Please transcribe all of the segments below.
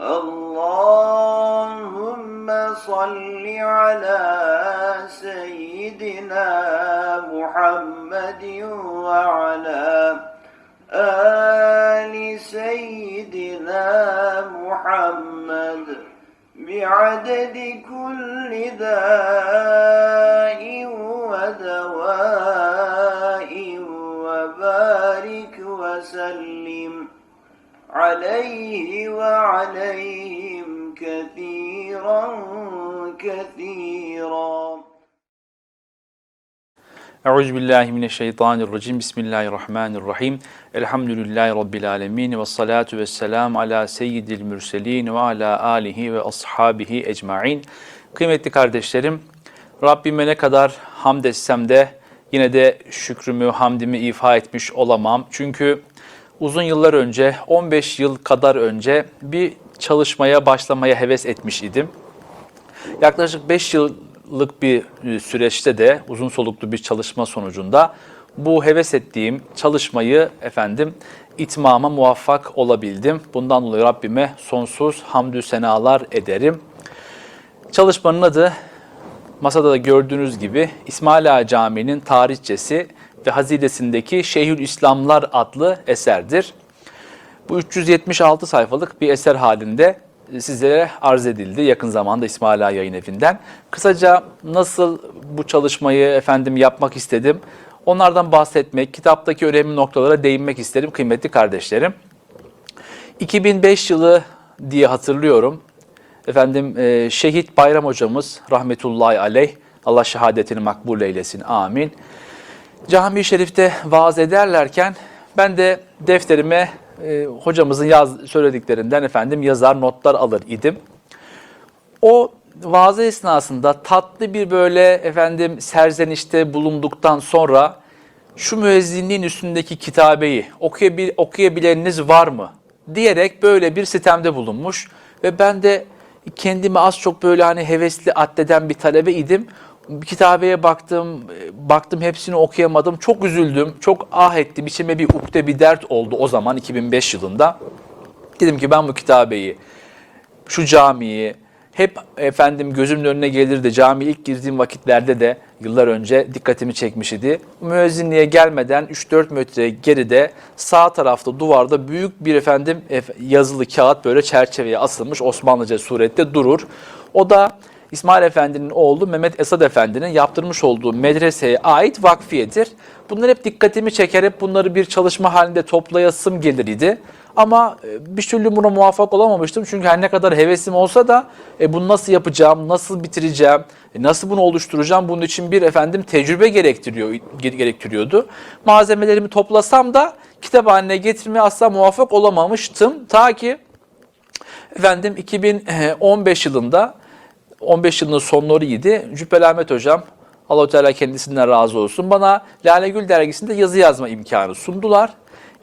اللهم صل على سيدنا محمد وعلى آل سيدنا محمد بعدد كل داء ودواء وبارك وسلم. عليه وعليهم كثيرا كثيرا Euzubillahimineşşeytanirracim. Bismillahirrahmanirrahim. Elhamdülillahi Rabbil alemin. Ve salatu ve selam ala seyyidil mürselin ve ala alihi ve ashabihi ecmain. Kıymetli kardeşlerim, Rabbime ne kadar hamd etsem de yine de şükrümü, hamdimi ifa etmiş olamam. Çünkü uzun yıllar önce, 15 yıl kadar önce bir çalışmaya başlamaya heves etmiş idim. Yaklaşık 5 yıllık bir e, süreçte de uzun soluklu bir çalışma sonucunda bu heves ettiğim çalışmayı efendim itmama muvaffak olabildim. Bundan dolayı Rabbime sonsuz hamdü senalar ederim. Çalışmanın adı masada da gördüğünüz gibi İsmail Ağa Camii'nin tarihçesi ve hazidesindeki Şeyhül İslamlar adlı eserdir. Bu 376 sayfalık bir eser halinde sizlere arz edildi yakın zamanda İsmail Ağa Yayın Evi'nden. Kısaca nasıl bu çalışmayı efendim yapmak istedim, onlardan bahsetmek, kitaptaki önemli noktalara değinmek isterim kıymetli kardeşlerim. 2005 yılı diye hatırlıyorum. Efendim e, şehit Bayram hocamız rahmetullahi aleyh Allah şehadetini makbul eylesin amin. Cami-i Şerif'te vaaz ederlerken ben de defterime e, hocamızın yaz, söylediklerinden efendim yazar notlar alır idim. O vaaz esnasında tatlı bir böyle efendim serzenişte bulunduktan sonra şu müezzinliğin üstündeki kitabeyi okuyabil, okuyabileniniz var mı? diyerek böyle bir sitemde bulunmuş ve ben de kendimi az çok böyle hani hevesli addeden bir talebe idim. Kitabeye baktım, baktım hepsini okuyamadım. Çok üzüldüm, çok ah ettim. İçime bir ukde bir dert oldu o zaman 2005 yılında. Dedim ki ben bu kitabeyi, şu camiyi, hep efendim gözümün önüne gelirdi. Cami ilk girdiğim vakitlerde de yıllar önce dikkatimi çekmiş idi. Müezzinliğe gelmeden 3-4 metre geride sağ tarafta duvarda büyük bir efendim yazılı kağıt böyle çerçeveye asılmış Osmanlıca surette durur. O da İsmail Efendi'nin oğlu Mehmet Esad Efendi'nin yaptırmış olduğu medreseye ait vakfiyedir. Bunlar hep dikkatimi çeker, hep bunları bir çalışma halinde toplayasım gelir idi. Ama e, bir türlü buna muvaffak olamamıştım. Çünkü her ne kadar hevesim olsa da e, bunu nasıl yapacağım, nasıl bitireceğim, e, nasıl bunu oluşturacağım bunun için bir efendim tecrübe gerektiriyor gerektiriyordu. Malzemelerimi toplasam da kitap haline getirmeye asla muvaffak olamamıştım. Ta ki efendim 2015 yılında 15 yılının sonlarıydı. Cübbeli Ahmet Hocam Allah-u Teala kendisinden razı olsun. Bana Lale Gül dergisinde yazı yazma imkanı sundular.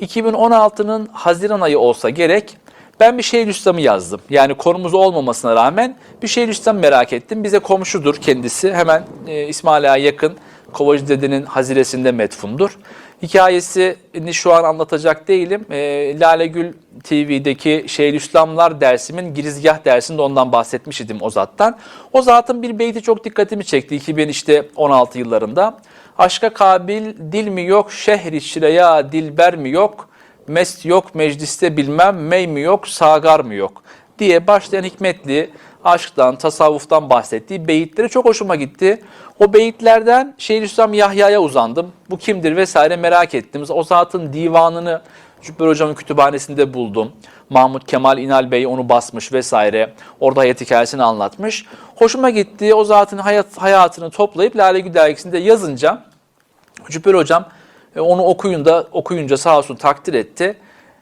2016'nın Haziran ayı olsa gerek ben bir Şeyhülislam'ı yazdım. Yani konumuz olmamasına rağmen bir Şeyhülislam merak ettim. Bize komşudur kendisi. Hemen e, İsmail Ağa yakın Kovacı Dede'nin haziresinde metfundur. Hikayesini şu an anlatacak değilim. E, Lale Gül TV'deki Şeyhülislamlar dersimin girizgah dersinde ondan bahsetmiş idim o zattan. O zatın bir beyti çok dikkatimi çekti 2016 yıllarında. Aşka kabil dil mi yok, şehri şireya dilber mi yok, mest yok, mecliste bilmem, mey mi yok, sagar mı yok diye başlayan hikmetli aşktan, tasavvuftan bahsettiği beyitleri çok hoşuma gitti. O beyitlerden Şeyhülislam Yahya'ya uzandım. Bu kimdir vesaire merak ettim. O zatın divanını Cübbeli Hocam'ın kütüphanesinde buldum. Mahmut Kemal İnal Bey onu basmış vesaire. Orada hayat hikayesini anlatmış. Hoşuma gitti. O zatın hayat, hayatını toplayıp Lale Gül dergisinde yazınca Cübbeli Hocam e, onu okuyunca, okuyunca sağ olsun takdir etti.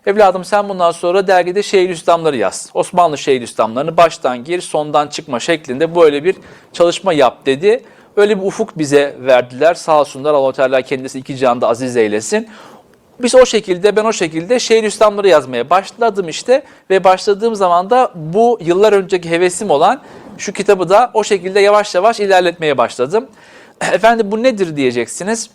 Evladım sen bundan sonra dergide Şeyhülislamları yaz. Osmanlı Şeyhülislamlarını baştan gir, sondan çıkma şeklinde böyle bir çalışma yap dedi. Öyle bir ufuk bize verdiler. Sağ olsunlar Allah Teala kendisi iki canda aziz eylesin. Biz o şekilde, ben o şekilde Şeyhülislamları yazmaya başladım işte ve başladığım zaman da bu yıllar önceki hevesim olan şu kitabı da o şekilde yavaş yavaş ilerletmeye başladım. Efendim bu nedir diyeceksiniz.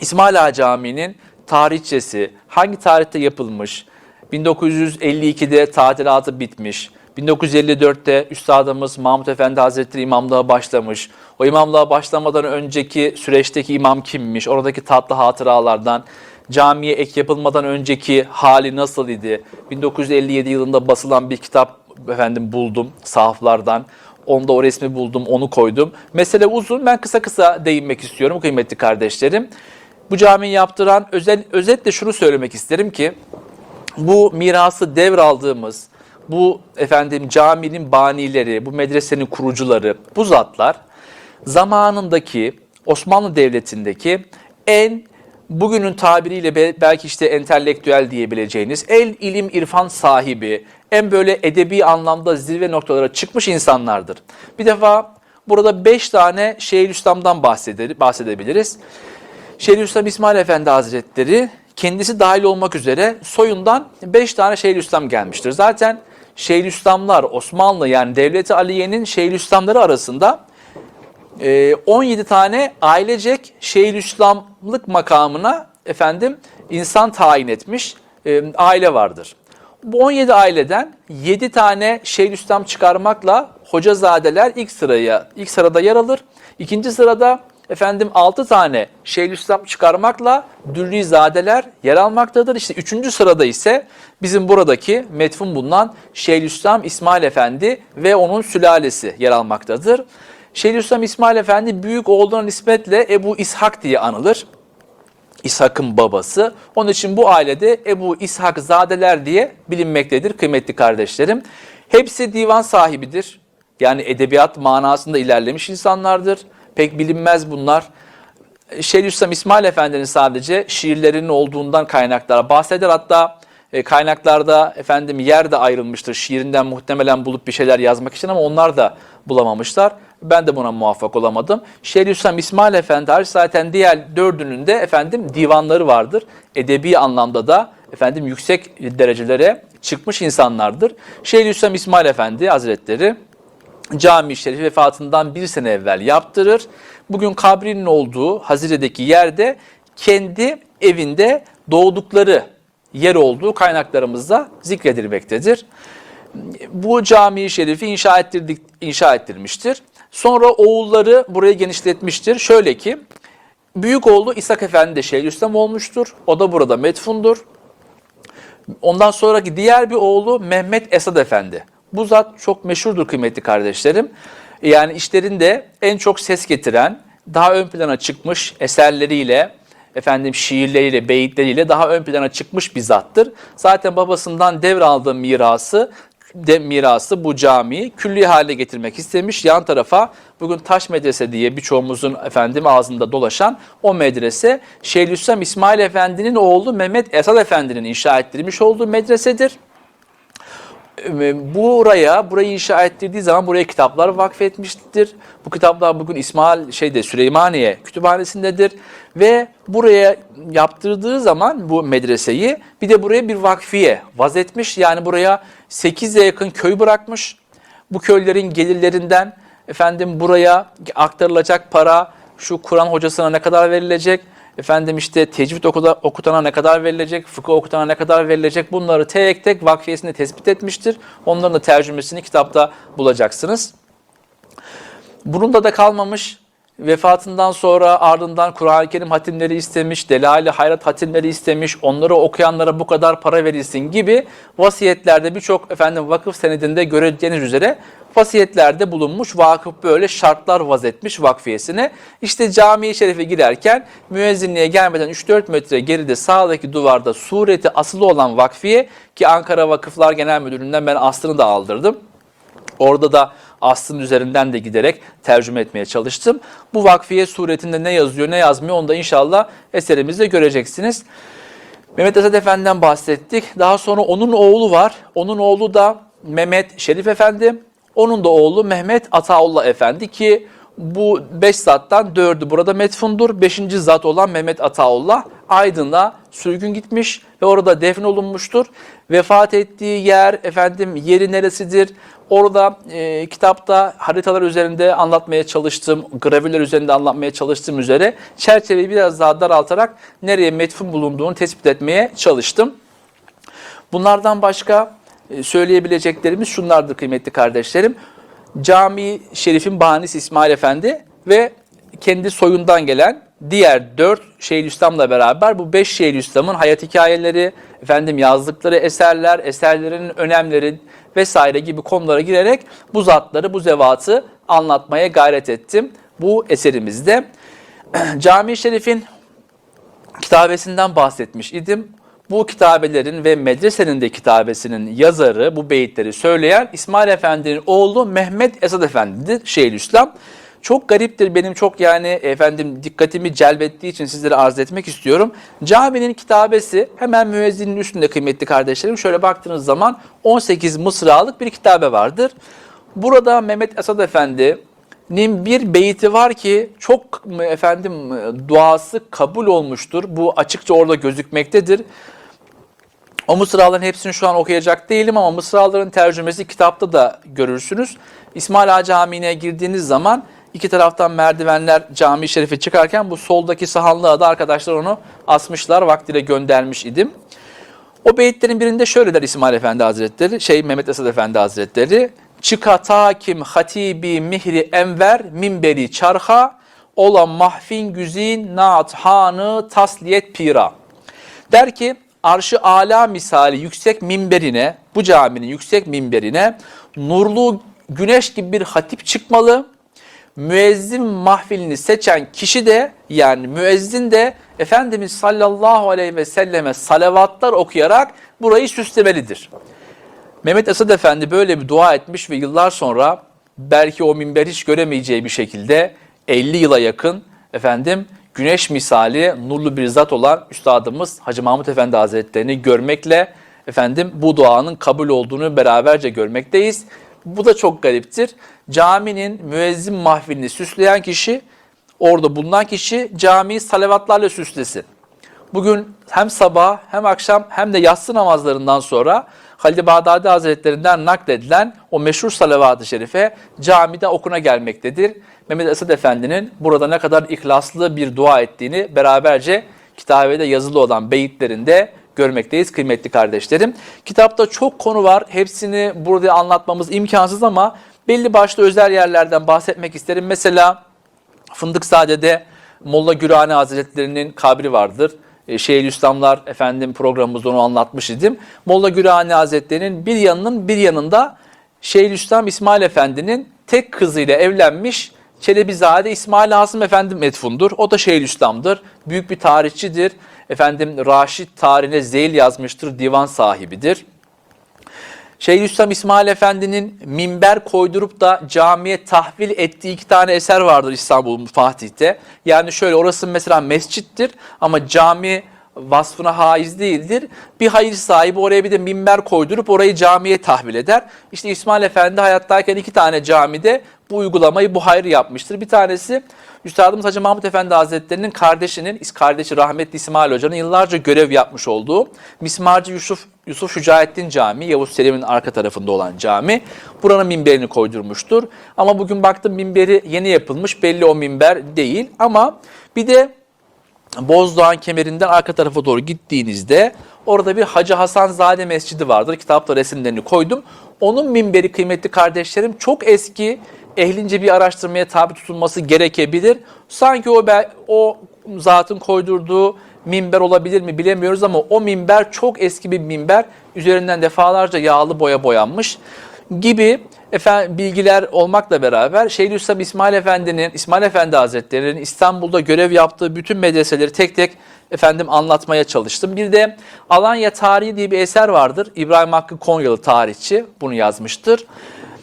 İsmail Ağa Camii'nin tarihçesi, hangi tarihte yapılmış, 1952'de tadilatı bitmiş, 1954'te Üstadımız Mahmut Efendi Hazretleri imamlığa başlamış. O imamlığa başlamadan önceki süreçteki imam kimmiş? Oradaki tatlı hatıralardan, camiye ek yapılmadan önceki hali nasıl idi? 1957 yılında basılan bir kitap efendim buldum sahaflardan. Onda o resmi buldum, onu koydum. Mesele uzun. Ben kısa kısa değinmek istiyorum kıymetli kardeşlerim. Bu camiyi yaptıran özel, özetle şunu söylemek isterim ki bu mirası devraldığımız, bu efendim caminin banileri, bu medresenin kurucuları, bu zatlar zamanındaki Osmanlı Devleti'ndeki en bugünün tabiriyle be- belki işte entelektüel diyebileceğiniz, el ilim irfan sahibi, en böyle edebi anlamda zirve noktalara çıkmış insanlardır. Bir defa burada beş tane Şeyhülislam'dan bahsedebiliriz. Şeyhülislam İsmail Efendi Hazretleri kendisi dahil olmak üzere soyundan 5 tane Şeyhülislam gelmiştir. Zaten Şeyhülislamlar Osmanlı yani Devleti Aliye'nin Şeyhülislamları arasında e, 17 tane ailecek Şeyhülislamlık makamına efendim insan tayin etmiş e, aile vardır. Bu 17 aileden 7 tane Şeyhülislam çıkarmakla hocazadeler ilk sıraya ilk sırada yer alır. İkinci sırada efendim 6 tane Şeyhülislam çıkarmakla Dürrizadeler yer almaktadır. İşte 3. sırada ise bizim buradaki metfun bulunan Şeyhülislam İsmail Efendi ve onun sülalesi yer almaktadır. Şeyhülislam İsmail Efendi büyük oğluna nispetle Ebu İshak diye anılır. İshak'ın babası. Onun için bu ailede Ebu İshak Zadeler diye bilinmektedir kıymetli kardeşlerim. Hepsi divan sahibidir. Yani edebiyat manasında ilerlemiş insanlardır. Pek bilinmez bunlar. Şeyhülislam İsmail Efendi'nin sadece şiirlerinin olduğundan kaynaklar bahseder. Hatta e, kaynaklarda efendim yer de ayrılmıştır. Şiirinden muhtemelen bulup bir şeyler yazmak için ama onlar da bulamamışlar. Ben de buna muvaffak olamadım. Şeyhülislam İsmail Efendi hariç zaten diğer dördünün de efendim divanları vardır. Edebi anlamda da efendim yüksek derecelere çıkmış insanlardır. Şeyhülislam İsmail Efendi Hazretleri Cami-i Şerif vefatından bir sene evvel yaptırır. Bugün kabrinin olduğu Hazire'deki yerde kendi evinde doğdukları yer olduğu kaynaklarımızda zikredilmektedir. Bu cami-i şerifi inşa, ettirdik, inşa ettirmiştir. Sonra oğulları burayı genişletmiştir. Şöyle ki, büyük oğlu İshak Efendi de Şeyhülislam olmuştur. O da burada metfundur. Ondan sonraki diğer bir oğlu Mehmet Esad Efendi. Bu zat çok meşhurdur kıymetli kardeşlerim. Yani işlerinde en çok ses getiren, daha ön plana çıkmış eserleriyle, efendim şiirleriyle, beyitleriyle daha ön plana çıkmış bir zattır. Zaten babasından devraldığı mirası de mirası bu camiyi külli hale getirmek istemiş. Yan tarafa bugün Taş Medrese diye birçoğumuzun efendim ağzında dolaşan o medrese Şeyhülislam İsmail Efendi'nin oğlu Mehmet Esad Efendi'nin inşa ettirmiş olduğu medresedir. Ee, Buraya, burayı inşa ettirdiği zaman buraya kitaplar vakfetmiştir. Bu kitaplar bugün İsmail şeyde Süleymaniye kütüphanesindedir ve buraya yaptırdığı zaman bu medreseyi bir de buraya bir vakfiye vazetmiş. Yani buraya 8'e yakın köy bırakmış. Bu köylerin gelirlerinden efendim buraya aktarılacak para şu Kur'an hocasına ne kadar verilecek? Efendim işte tecvid okutana ne kadar verilecek, fıkıh okutana ne kadar verilecek bunları tek tek vakfiyesinde tespit etmiştir. Onların da tercümesini kitapta bulacaksınız. Bunun da kalmamış. Vefatından sonra ardından Kur'an-ı Kerim hatimleri istemiş, Delali Hayrat hatimleri istemiş, onları okuyanlara bu kadar para verilsin gibi vasiyetlerde birçok efendim vakıf senedinde göreceğiniz üzere vasiyetlerde bulunmuş. Vakıf böyle şartlar vazetmiş vakfiyesine. İşte cami-i şerife girerken müezzinliğe gelmeden 3-4 metre geride sağdaki duvarda sureti asılı olan vakfiye ki Ankara Vakıflar Genel Müdürlüğü'nden ben aslını da aldırdım. Orada da aslın üzerinden de giderek tercüme etmeye çalıştım. Bu vakfiye suretinde ne yazıyor ne yazmıyor onu da inşallah eserimizde göreceksiniz. Mehmet Esad Efendi'den bahsettik. Daha sonra onun oğlu var. Onun oğlu da Mehmet Şerif Efendi. Onun da oğlu Mehmet Ataullah Efendi ki bu beş zattan dördü burada metfundur. Beşinci zat olan Mehmet Ataullah Aydın'a sürgün gitmiş ve orada defn olunmuştur. Vefat ettiği yer efendim yeri neresidir? Orada e, kitapta haritalar üzerinde anlatmaya çalıştığım, gravürler üzerinde anlatmaya çalıştığım üzere çerçeveyi biraz daha daraltarak nereye metfun bulunduğunu tespit etmeye çalıştım. Bunlardan başka e, söyleyebileceklerimiz şunlardır kıymetli kardeşlerim. Cami Şerif'in bahanesi İsmail Efendi ve kendi soyundan gelen diğer dört Şeyhülislam'la beraber bu beş Şeyhülislam'ın hayat hikayeleri, efendim yazdıkları eserler, eserlerin önemleri vesaire gibi konulara girerek bu zatları, bu zevatı anlatmaya gayret ettim bu eserimizde. Cami Şerif'in kitabesinden bahsetmiş idim. Bu kitabelerin ve medresenin de kitabesinin yazarı, bu beyitleri söyleyen İsmail Efendi'nin oğlu Mehmet Esad Efendi'dir Şeyhülislam. Çok gariptir benim çok yani efendim dikkatimi celbettiği için sizlere arz etmek istiyorum. Caminin kitabesi hemen müezzinin üstünde kıymetli kardeşlerim. Şöyle baktığınız zaman 18 mısralık bir kitabe vardır. Burada Mehmet Esad Efendi'nin bir beyti var ki çok efendim duası kabul olmuştur. Bu açıkça orada gözükmektedir. O mısraların hepsini şu an okuyacak değilim ama mısraların tercümesi kitapta da görürsünüz. İsmail Ağa Camii'ne girdiğiniz zaman iki taraftan merdivenler cami şerife çıkarken bu soldaki sahanlığa da arkadaşlar onu asmışlar. Vaktiyle göndermiş idim. O beyitlerin birinde şöyle der İsmail Efendi Hazretleri, şey Mehmet Esad Efendi Hazretleri. Çıka kim hatibi mihri enver minberi çarha ola mahfin güzin naat hanı tasliyet pira. Der ki arşı ala misali yüksek minberine, bu caminin yüksek minberine nurlu güneş gibi bir hatip çıkmalı. Müezzin mahfilini seçen kişi de yani müezzin de Efendimiz sallallahu aleyhi ve selleme salavatlar okuyarak burayı süslemelidir. Mehmet Esad Efendi böyle bir dua etmiş ve yıllar sonra belki o minber hiç göremeyeceği bir şekilde 50 yıla yakın efendim güneş misali nurlu bir zat olan Üstadımız Hacı Mahmut Efendi Hazretlerini görmekle efendim bu duanın kabul olduğunu beraberce görmekteyiz. Bu da çok gariptir. Caminin müezzin mahfilini süsleyen kişi, orada bulunan kişi camiyi salavatlarla süslesin. Bugün hem sabah hem akşam hem de yatsı namazlarından sonra Halid-i Bağdadi Hazretlerinden nakledilen o meşhur salavat-ı şerife camide okuna gelmektedir. Mehmet Esad Efendi'nin burada ne kadar ihlaslı bir dua ettiğini beraberce kitabede yazılı olan beyitlerinde görmekteyiz kıymetli kardeşlerim. Kitapta çok konu var. Hepsini burada anlatmamız imkansız ama belli başlı özel yerlerden bahsetmek isterim. Mesela Fındıkzade'de Molla Gürani Hazretleri'nin kabri vardır. E, Şeyhülislamlar efendim programımızda onu anlatmış idim. Molla Gürani Hazretleri'nin bir yanının bir yanında Şeyhülislam İsmail Efendi'nin tek kızıyla evlenmiş Çelebizade İsmail Asım Efendi metfundur. O da Şeyhülislam'dır. Büyük bir tarihçidir. Efendim Raşid tarihine zeyl yazmıştır. Divan sahibidir. Şeyhülislam İsmail Efendi'nin minber koydurup da camiye tahvil ettiği iki tane eser vardır İstanbul Fatih'te. Yani şöyle orası mesela mescittir ama cami vasfına haiz değildir. Bir hayır sahibi oraya bir de minber koydurup orayı camiye tahvil eder. İşte İsmail Efendi hayattayken iki tane camide bu uygulamayı, bu hayrı yapmıştır. Bir tanesi Üstadımız Hacı Mahmut Efendi Hazretleri'nin kardeşinin, kardeşi rahmetli İsmail Hoca'nın yıllarca görev yapmış olduğu Mismarcı Yusuf, Yusuf Şücaettin Camii, Yavuz Selim'in arka tarafında olan cami. Buranın minberini koydurmuştur. Ama bugün baktım minberi yeni yapılmış, belli o minber değil. Ama bir de Bozdoğan kemerinden arka tarafa doğru gittiğinizde orada bir Hacı Hasan Zade Mescidi vardır. Kitapta resimlerini koydum. Onun minberi kıymetli kardeşlerim çok eski, ehlince bir araştırmaya tabi tutulması gerekebilir. Sanki o o zatın koydurduğu minber olabilir mi bilemiyoruz ama o minber çok eski bir minber. Üzerinden defalarca yağlı boya boyanmış gibi efendim, bilgiler olmakla beraber Şeyhülislam İsmail Efendi'nin, İsmail Efendi Hazretleri'nin İstanbul'da görev yaptığı bütün medreseleri tek tek efendim anlatmaya çalıştım. Bir de Alanya Tarihi diye bir eser vardır. İbrahim Hakkı Konyalı tarihçi bunu yazmıştır.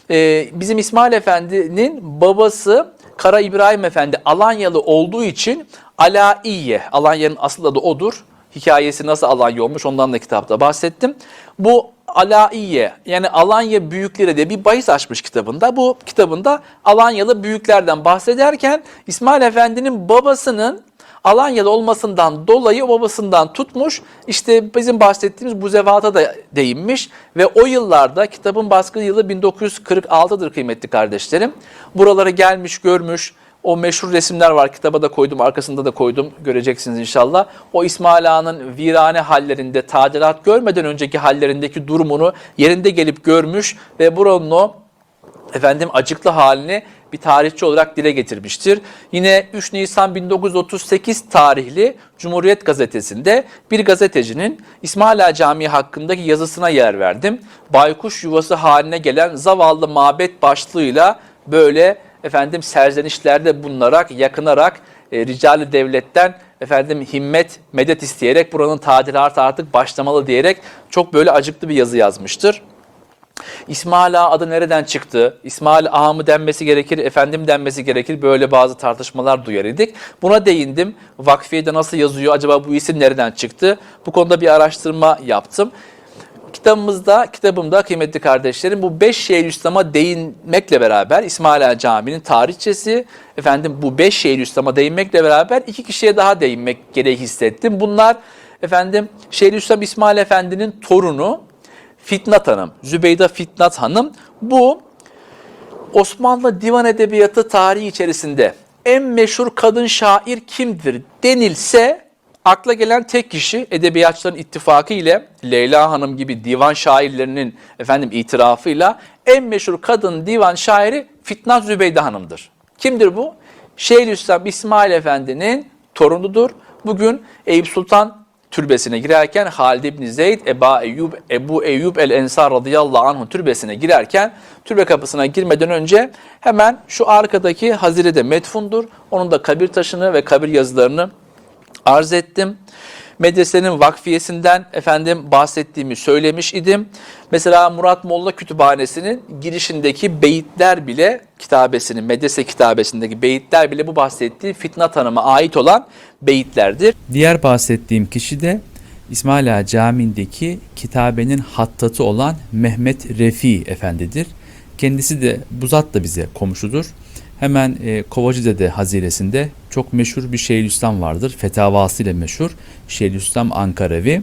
Ee, bizim İsmail Efendi'nin babası Kara İbrahim Efendi Alanyalı olduğu için Alaiye, Alanya'nın asıl adı odur. Hikayesi nasıl Alanya olmuş ondan da kitapta bahsettim. Bu Alaiye yani Alanya büyükleri de bir bahis açmış kitabında. Bu kitabında Alanyalı büyüklerden bahsederken İsmail Efendi'nin babasının Alanya'da olmasından dolayı babasından tutmuş. İşte bizim bahsettiğimiz bu zevata da değinmiş ve o yıllarda kitabın baskı yılı 1946'dır kıymetli kardeşlerim. Buralara gelmiş, görmüş, O meşhur resimler var. Kitaba da koydum, arkasında da koydum. Göreceksiniz inşallah. O İsmail Ağa'nın virane hallerinde, tadilat görmeden önceki hallerindeki durumunu yerinde gelip görmüş ve buranın o efendim acıklı halini bir tarihçi olarak dile getirmiştir. Yine 3 Nisan 1938 tarihli Cumhuriyet Gazetesi'nde bir gazetecinin İsmaila Camii hakkındaki yazısına yer verdim. Baykuş yuvası haline gelen zavallı mabet başlığıyla böyle efendim serzenişlerde bulunarak, yakınarak e, ricali devletten efendim himmet, medet isteyerek buranın tadilatı artık başlamalı diyerek çok böyle acıklı bir yazı yazmıştır. İsmail Ağa adı nereden çıktı? İsmail Ağa mı denmesi gerekir, efendim denmesi gerekir? Böyle bazı tartışmalar duyar idik. Buna değindim. Vakfiye'de nasıl yazıyor? Acaba bu isim nereden çıktı? Bu konuda bir araştırma yaptım. Kitabımızda, kitabımda kıymetli kardeşlerim bu beş Şeyhülislam'a değinmekle beraber İsmail Ağa Camii'nin tarihçesi, efendim bu beş Şeyhülislam'a değinmekle beraber iki kişiye daha değinmek gereği hissettim. Bunlar efendim Şeyhülislam İsmail Efendi'nin torunu Fitnat Hanım, Zübeyde Fitnat Hanım bu Osmanlı divan edebiyatı tarihi içerisinde en meşhur kadın şair kimdir denilse akla gelen tek kişi edebiyatçıların ittifakı ile Leyla Hanım gibi divan şairlerinin efendim itirafıyla en meşhur kadın divan şairi Fitnat Zübeyde Hanım'dır. Kimdir bu? Şeyhülislam İsmail Efendi'nin torunudur. Bugün Eyüp Sultan türbesine girerken Halid İbni Zeyd, Eba Eyyub, Ebu Eyyub el-Ensar radıyallahu anh'ın türbesine girerken türbe kapısına girmeden önce hemen şu arkadaki hazirede metfundur. Onun da kabir taşını ve kabir yazılarını arz ettim. Medresenin vakfiyesinden efendim bahsettiğimi söylemiş idim. Mesela Murat Molla Kütüphanesi'nin girişindeki beyitler bile kitabesinin, medrese kitabesindeki beyitler bile bu bahsettiği Fitnat Hanım'a ait olan beyitlerdir. Diğer bahsettiğim kişi de İsmail Ağa Camii'ndeki kitabenin hattatı olan Mehmet Refi Efendidir. Kendisi de bu zat da bize komşudur. Hemen e, Kovacıdede haziresinde çok meşhur bir Şeyhülislam vardır. Fetavası ile meşhur Şeyhülislam Ankaravi.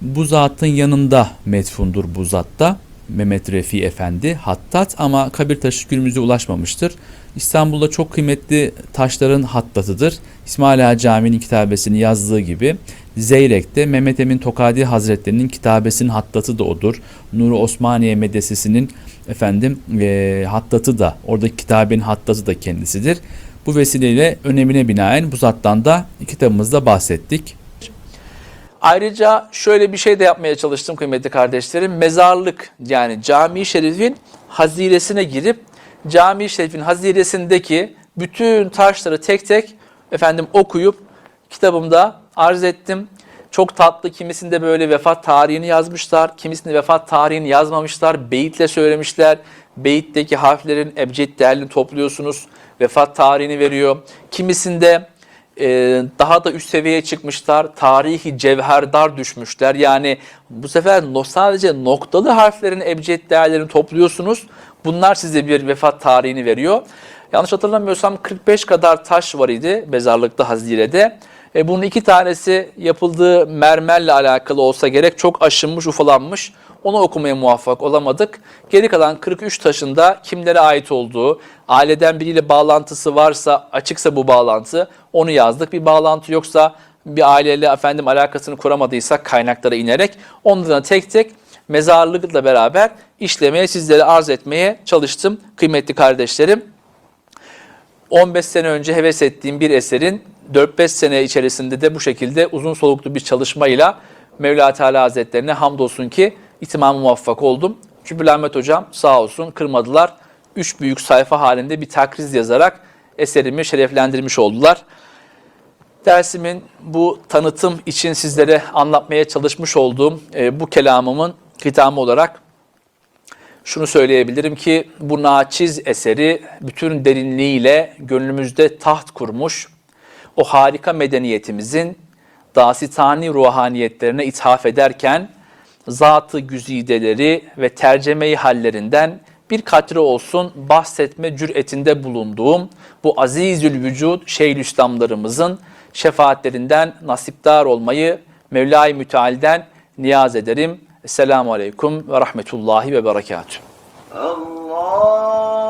Bu zatın yanında metfundur bu zatta. Mehmet Refi Efendi hattat ama kabir taşı günümüze ulaşmamıştır. İstanbul'da çok kıymetli taşların hattatıdır. İsmail Ağa Camii'nin kitabesini yazdığı gibi Zeyrek'te Mehmet Emin Tokadi Hazretleri'nin kitabesinin hattatı da odur. Nuri Osmaniye Medresesi'nin efendim e, hattatı da oradaki kitabenin hattatı da kendisidir. Bu vesileyle önemine binaen bu zattan da kitabımızda bahsettik. Ayrıca şöyle bir şey de yapmaya çalıştım kıymetli kardeşlerim. Mezarlık yani cami şerifin haziresine girip cami şerifin haziresindeki bütün taşları tek tek efendim okuyup kitabımda arz ettim. Çok tatlı kimisinde böyle vefat tarihini yazmışlar, kimisinde vefat tarihini yazmamışlar, beyitle söylemişler. Beyitteki harflerin ebced değerini topluyorsunuz, vefat tarihini veriyor. Kimisinde e, daha da üst seviyeye çıkmışlar. Tarihi cevherdar düşmüşler. Yani bu sefer sadece noktalı harflerin ebced değerlerini topluyorsunuz. Bunlar size bir vefat tarihini veriyor. Yanlış hatırlamıyorsam 45 kadar taş var idi mezarlıkta Hazire'de. E, bunun iki tanesi yapıldığı mermerle alakalı olsa gerek çok aşınmış, ufalanmış. Onu okumaya muvaffak olamadık. Geri kalan 43 taşında kimlere ait olduğu, aileden biriyle bağlantısı varsa, açıksa bu bağlantı onu yazdık. Bir bağlantı yoksa bir aileyle efendim alakasını kuramadıysak kaynaklara inerek onları tek tek mezarlıkla beraber işlemeye, sizlere arz etmeye çalıştım kıymetli kardeşlerim. 15 sene önce heves ettiğim bir eserin 4-5 sene içerisinde de bu şekilde uzun soluklu bir çalışmayla Mevla Teala Hazretlerine hamdolsun ki itimamı muvaffak oldum. Cübbül Ahmet Hocam sağ olsun kırmadılar. Üç büyük sayfa halinde bir takriz yazarak eserimi şereflendirmiş oldular. Dersimin bu tanıtım için sizlere anlatmaya çalışmış olduğum e, bu kelamımın hitamı olarak şunu söyleyebilirim ki bu naçiz eseri bütün derinliğiyle gönlümüzde taht kurmuş, o harika medeniyetimizin dasitani ruhaniyetlerine ithaf ederken zatı güzideleri ve tercemeyi hallerinden bir katre olsun bahsetme cüretinde bulunduğum bu azizül vücud şeyhülislamlarımızın şefaatlerinden nasipdar olmayı Mevla-i Müteal'den niyaz ederim. Esselamu Aleyküm ve Rahmetullahi ve Berekatuhu. Allah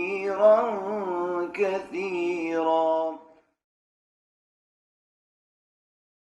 خيرا كثيرا.